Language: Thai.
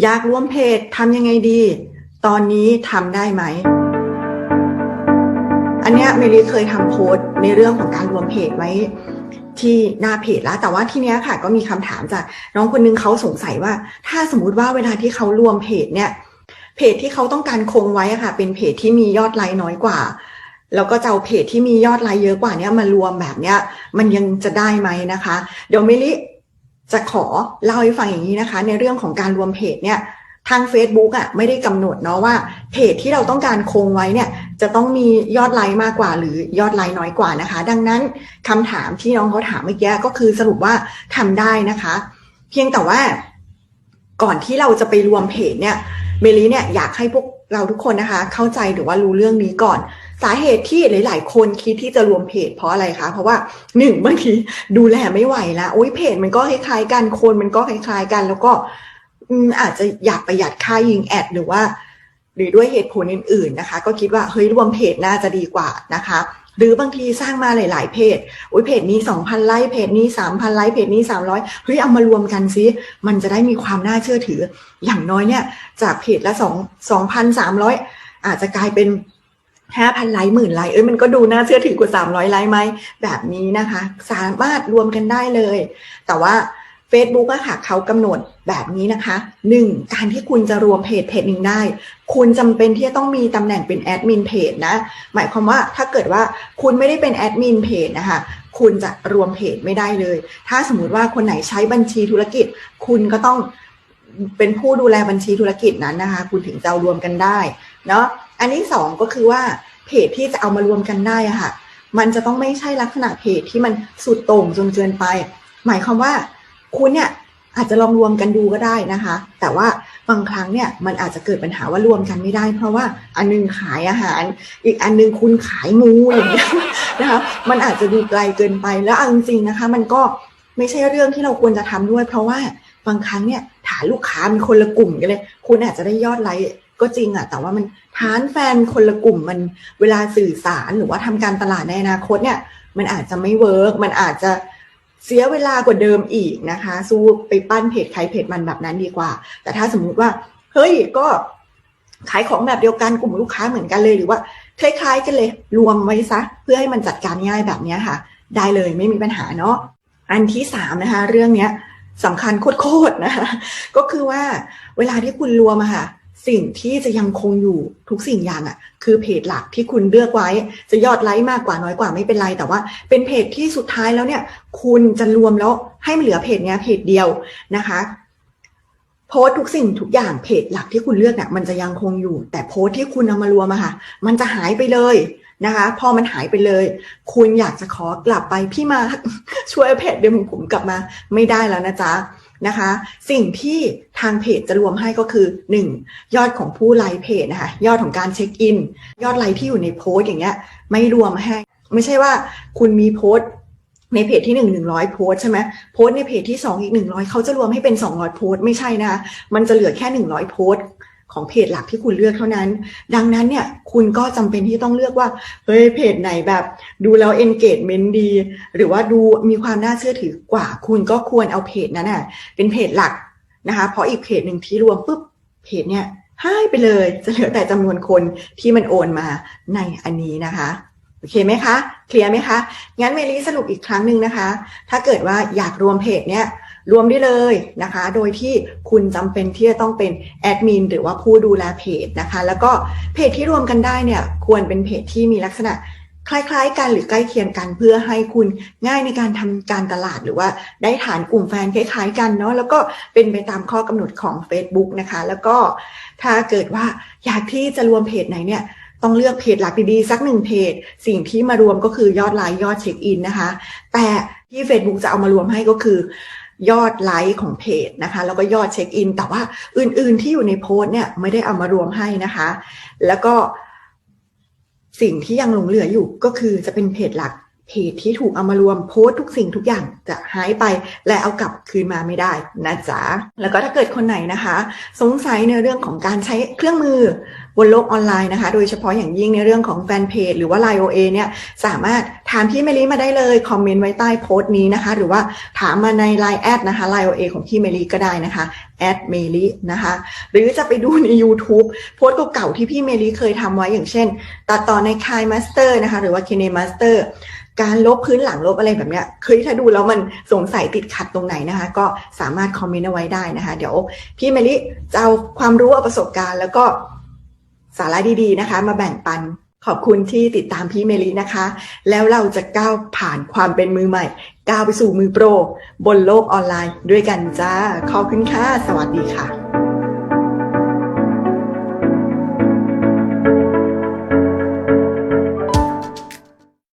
อยากรวมเพจทำยังไงดี ตอนนี้ทำได้ไหม อันเนี้ยเมลีเคยทำโพสต์ในเรื่องของการรวมเพจไว้ที่หน้าเพจแล้ว แต่ว่าทีเนี้ยค่ะ ก็มีคำถามจากน้องคนนึงเขาสงสัยว่า ถ้าสมมุติว่าเวลาที่เขารวมเพจเนี่ย เพจที่เขาต้องการคงไว้อะค่ะ เป็นเพจที่มียอดไลค์น้อยกว่าแล้วก็จะเอาเพจที่มียอดไลค์เยอะกว่าเนี้ยมารวมแบบเนี้ยมันยังจะได้ไหมนะคะ เดี๋ยวเมลิ จะขอเล่าให้ฟังอย่างนี้นะคะ ในเรื่องของการรวมเพจเนี่ยทาง Facebook อะไม่ได้กำหนดเนาะว่าเพจที่เราต้องการคงไว้เนี่ยจะต้องมียอดไลค์มากกว่า หรือยอดไลค์น้อยกว่านะคะ ดังนั้นคำถามที่น้องเขาถามเมื่อกี้ก็คือสรุปว่าทำได้นะคะ เพียงแต่ว่าก่อนที่เราจะไปรวมเพจเนี่ยเบลลี่เนี่ยอยากให้พวกเราทุกคนนะคะ เข้าใจหรือว่ารู้เรื่องนี้ก่อน สาเหตุที่หลาย ๆ คนคิดที่จะรวมเพจเพราะอะไรคะ เพราะว่าหนึ่งบางทีดูแลไม่ไหวล้วโอ้ยเพจมันก็คล้ายๆกันคนมันก็คล้ายๆกัน แล้วก็อาจจะอยากประหยัดค่ายิงแอดหรือว่า หรือด้วยเหตุผลอื่น ๆ นะคะ ก็คิดว่าเฮ้ยรวมเพจน่าจะดีกว่านะคะ หรือบางทีสร้างมาหลาย ๆ เพจโอ้ยเพจนี้2,000ไลค์เพจนี้3,000ไลค์เพจนี้300เฮ้ยเอามารวมกันซิมันจะได้มีความน่าเชื่อถือ อย่างน้อยเนี่ย จากเพจละ2 2,300อาจจะกลายเป็น 5,000ไลค์หมื่นไลค์เอ้ยมันก็ดูน่าเชื่อถือกว่า300ไลค์ไหมแบบนี้นะคะ สามารถรวมกันได้เลย แต่ว่า Facebook อะค่ะเขากำหนดแบบนี้นะคะ 1. การที่คุณจะรวมเพจเพจหนึ่งได้ คุณจำเป็นที่จะต้องมีตำแหน่งเป็นแอดมินเพจนะ หมายความว่าถ้าเกิดว่าคุณไม่ได้เป็นแอดมินเพจนะคะคุณจะรวมเพจไม่ได้เลย ถ้าสมมุติว่าคนไหนใช้บัญชีธุรกิจ คุณก็ต้องเป็นผู้ดูแลบัญชีธุรกิจนั้นนะคะ คุณถึงจะรวมกันได้เนาะ อันที่สองก็คือว่าเพจที่จะเอามารวมกันได้อะค่ะ มันจะต้องไม่ใช่ลักษณะเพจที่มันสุดโต่งจนเกินไป หมายความว่าคุณเนี่ยอาจจะลองรวมกันดูก็ได้นะคะ แต่ว่าบางครั้งเนี่ยมันอาจจะเกิดปัญหาว่ารวมกันไม่ได้ เพราะว่าอันนึงขายอาหาร อีกอันนึงคุณขายงูอย่างเงี้ยนะคะ มันอาจจะดูไกลเกินไป แล้วเอาจริงๆนะคะ มันก็ไม่ใช่เรื่องที่เราควรจะทำด้วย เพราะว่าบางครั้งเนี่ยฐานลูกค้ามีคนละกลุ่มกันเลย คุณอาจจะได้ยอดไลค์ ก็จริงอะแต่ว่ามันฐานแฟนคนละกลุ่มมันเวลาสื่อสารหรือว่าทำการตลาดในอนาคตเนี่ย มันอาจจะไม่เวิร์กมันอาจจะเสียเวลากว่าเดิมอีกนะคะ สู้ไปปั้นเพจใครเพจมันแบบนั้นดีกว่า แต่ถ้าสมมุติว่า เฮ้ยก็ขายของแบบเดียวกันกลุ่มลูกค้าเหมือนกันเลยหรือว่าคล้ายๆกันเลยรวมไว้ซะ เพื่อให้มันจัดการง่ายแบบนี้ค่ะ ได้เลยไม่มีปัญหาเนาะอันที่สามนะคะ เรื่องเนี้ยสำคัญโคตรๆนะคะก็คือว่าเวลาที่คุณรวมอะค่ะ สิ่งที่จะยังคงอยู่ทุกสิ่งอย่างอะคือเพจหลักที่คุณเลือกไว้ จะยอดไลค์มากกว่าน้อยกว่าไม่เป็นไร แต่ว่าเป็นเพจที่สุดท้ายแล้วเนี่ย คุณจะรวมแล้วให้มันเหลือเพจเนี้ยเพจเดียวนะคะโพสทุกสิ่งทุกอย่างเพจหลักที่คุณเลือกเนี่ยมันจะยังคงอยู่ แต่โพสที่คุณเอามารวมอะค่ะ มันจะหายไปเลยนะคะ พอมันหายไปเลย คุณอยากจะขอกลับไปพี่มาช่วยเพจเดิมของผมกลับมาไม่ได้แล้วนะจ๊ะ นะคะ สิ่งที่ทางเพจจะรวมให้ก็คือ 1. ยอดของผู้ไลค์เพจนะคะ ยอดของการเช็คอิน ยอดไลค์ที่อยู่ในโพสต์อย่างเงี้ยไม่รวมให้ ไม่ใช่ว่าคุณมีโพสต์ในเพจที่หนึ่งหนึ่งร้อยโพสใช่ไหมโพสต์ในเพจที่สองอีกหนึ่งร้อยเขาจะรวมให้เป็นสองร้อยโพสต์ไม่ใช่นะคะมันจะเหลือแค่หนึ่งร้อยโพสต์ ของเพจหลักที่คุณเลือกเท่านั้น ดังนั้นเนี่ยคุณก็จำเป็นที่ต้องเลือกว่าเฮ้ยเพจไหนแบบดูแล้ว engagement ดี หรือว่าดูมีความน่าเชื่อถือกว่า คุณก็ควรเอาเพจนั้นน่ะเป็นเพจหลักนะคะเพราะอีกเพจหนึ่งที่รวมปุ๊บเพจเนี่ยหายไปเลยจะเหลือแต่จำนวนคนที่มันโอนมาในอันนี้นะคะโอเคไหมคะ เคลียร์ไหมคะ งั้นเมลีสรุปอีกครั้งหนึ่งนะคะ ถ้าเกิดว่าอยากรวมเพจเนี่ย รวมได้เลยนะคะ โดยที่คุณจำเป็นที่จะต้องเป็นแอดมินหรือว่าผู้ดูแลเพจนะคะ แล้วก็เพจที่รวมกันได้เนี่ยควรเป็นเพจที่มีลักษณะคล้ายๆ กันหรือใกล้เคียงกันเพื่อให้คุณง่ายในการทำการตลาดหรือว่าได้ฐานกลุ่มแฟนคล้ายๆ กันเนาะแล้วก็เป็นไปตามข้อกำหนดของ Facebook นะคะ แล้วก็ถ้าเกิดว่าอยากที่จะรวมเพจไหนเนี่ยต้องเลือกเพจหลักดีๆ สักหนึ่งเพจ สิ่งที่มารวมก็คือยอดไลค์ยอดเช็คอินนะคะ แต่ที่ Facebook จะเอามารวมให้ก็คือ ยอดไลค์ของเพจนะคะ แล้วก็ยอดเช็คอิน แต่ว่าอื่นๆที่อยู่ในโพสเนี่ยไม่ได้เอามารวมให้นะคะ แล้วก็สิ่งที่ยังหลงเหลืออยู่ก็คือจะเป็นเพจหลักเพจที่ถูกเอามารวมโพสทุกสิ่งทุกอย่างจะหายไปและเอากลับคืนมาไม่ได้นะจ๊ะ แล้วก็ถ้าเกิดคนไหนนะคะ สงสัยในเรื่องของการใช้เครื่องมือ บนโลกออนไลน์นะคะ โดยเฉพาะอย่างยิ่งในเรื่องของแฟนเพจหรือว่า Line OA เนี่ยสามารถถามพี่เมลีมาได้เลย คอมเมนต์ไว้ใต้โพสต์นี้นะคะ หรือว่าถามมาใน Line แอดนะคะ Line OA ของพี่เมลีก็ได้นะคะแอดเมลีนะคะ หรือจะไปดูใน YouTube โพสต์เก่าๆที่พี่เมลีเคยทำไว้อย่างเช่น ตัดต่อใน k ายมาสเตอร์นะคะ หรือว่า k เ n มาสเตอร์การลบพื้นหลังลบอะไรแบบเนี้ยเคยถ้าดูแล้วมันสงสัยติดขัดตรงไหนนะคะ ก็สามารถคอมเมนต์เอาไว้ได้นะคะ เดี๋ยวพี่เมลิจะเอาความรู้เอาประสบการณ์ แล้วก็ สาระดีๆนะคะ มาแบ่งปันขอบคุณที่ติดตามพี่เมลินะคะ แล้วเราจะก้าวผ่านความเป็นมือใหม่ ก้าวไปสู่มือโปร บนโลกออนไลน์ด้วยกันจ้า ขอบคุณค่ะ สวัสดีค่ะ